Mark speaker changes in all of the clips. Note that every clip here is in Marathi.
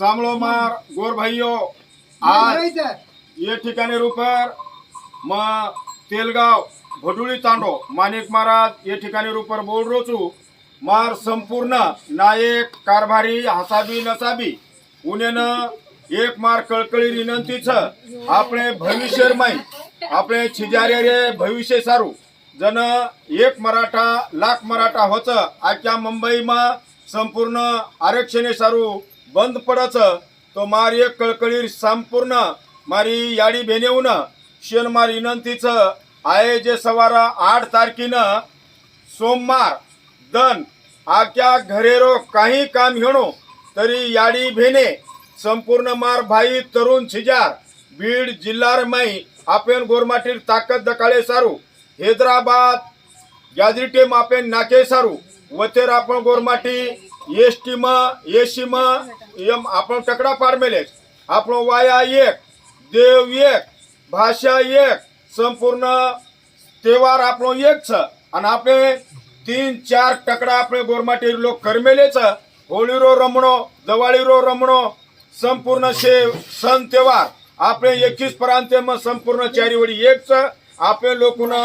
Speaker 1: मार गोर गोरभाईयो आज ये ठिकाणी रुपर मग तेलगाव भडुळी तांडो माणिक महाराज ये ठिकाणी रुपर बोल रोचू मार संपूर्ण नायक कारभारी हसाबी नसाबी उन्हेनं एक मार कळकळी विनंती छ आपले भविष्य माई आपले छिजारे रे भविष्य सारू. जन एक मराठा लाख मराठा होत आजच्या मुंबई मा संपूर्ण आरक्षणे सारू. बंद पडाचा तो मारी कळकळी संपूर्ण मारी याडी भेनेऊन शनमार विनंतीच आहे जे सवारा आठ तारखेनं सोमवार दन आक्या घरेरो काही काम घेणो तरी याडी भेने संपूर्ण मार भाई तरुण शिजार बीड जिल्हार मै आपण गोरमाटीर ताकद दकाळे सारू हैदराबाद गॅदरिटे मापेन नाके सारू वतेर आपण गोरमाटी એસટીમાં એસીમાં એમ આપણો ટકડા પાર મેલે છે આપણો વાયા એક દેવ એક ભાષા એક સંપૂર્ણ તહેવાર આપણો એક છે અને આપણે તીન ચાર ટકડા આપણે ગોરમાટી લોકો કરમેલે છે હોળીરો રમણો દિવાળીરો રમણો સંપૂર્ણ છે સન તહેવાર આપણે એકવીસ પ્રાંતમાં સંપૂર્ણ ચારી વળી એક છે આપણે લોકોને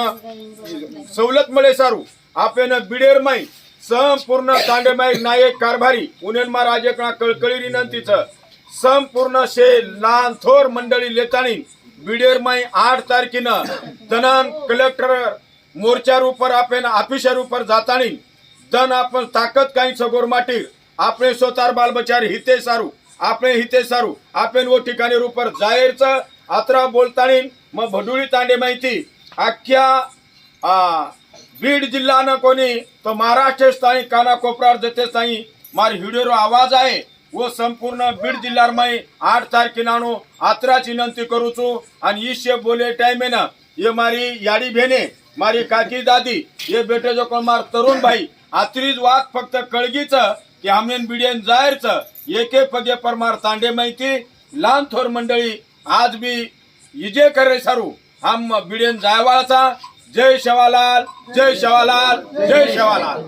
Speaker 1: સવલત મળે સારું આપણે બિડેરમાંય संपूर्ण तांडेमाई नायक कारभारी उनेनमा राजेकडा कळकळी विनंतीचं. संपूर्ण शे लहान थोर मंडळी लेतानी बिडेर माई आठ तारखेनं तनान कलेक्टर मोर्चा उपर आपण ऑफिसर उपर जातानी दन आपण ताकद काही सगोर माटी आपले स्वतार बालबचार हिते सारू आपले हिते सारू आपण वो ठिकाणी रूपर जाहीरचं आत्रा बोलतानी मग भडुळी तांडे माहिती अख्ख्या आ, बीड जिल्हानं कोणी तो महाराष्ट्र स्थायी काना कोपरार जते स्थायी મારી હિડેરો આવાજ આવે વો સંપૂર્ણ બીડ જિલ્લામાં આઠ તારીખીનાનું આતરાચ વિનંતી કરું છું અને ઈશ્ય બોલે ટાઈમે ના એ મારી યાડી બેને મારી કાકી દાદી એ બેટે જો કોણ માર તરુણભાઈ આતરી જ વાત ફક્ત કળગી છે કે આમને બીડેન જાહેર છે એકે પગે પર માર તાંડે માહિતી લાન થોર મંડળી આજ બી ઈજે કરે સારું जय शवालाल जय शवालाल जय शवालाल.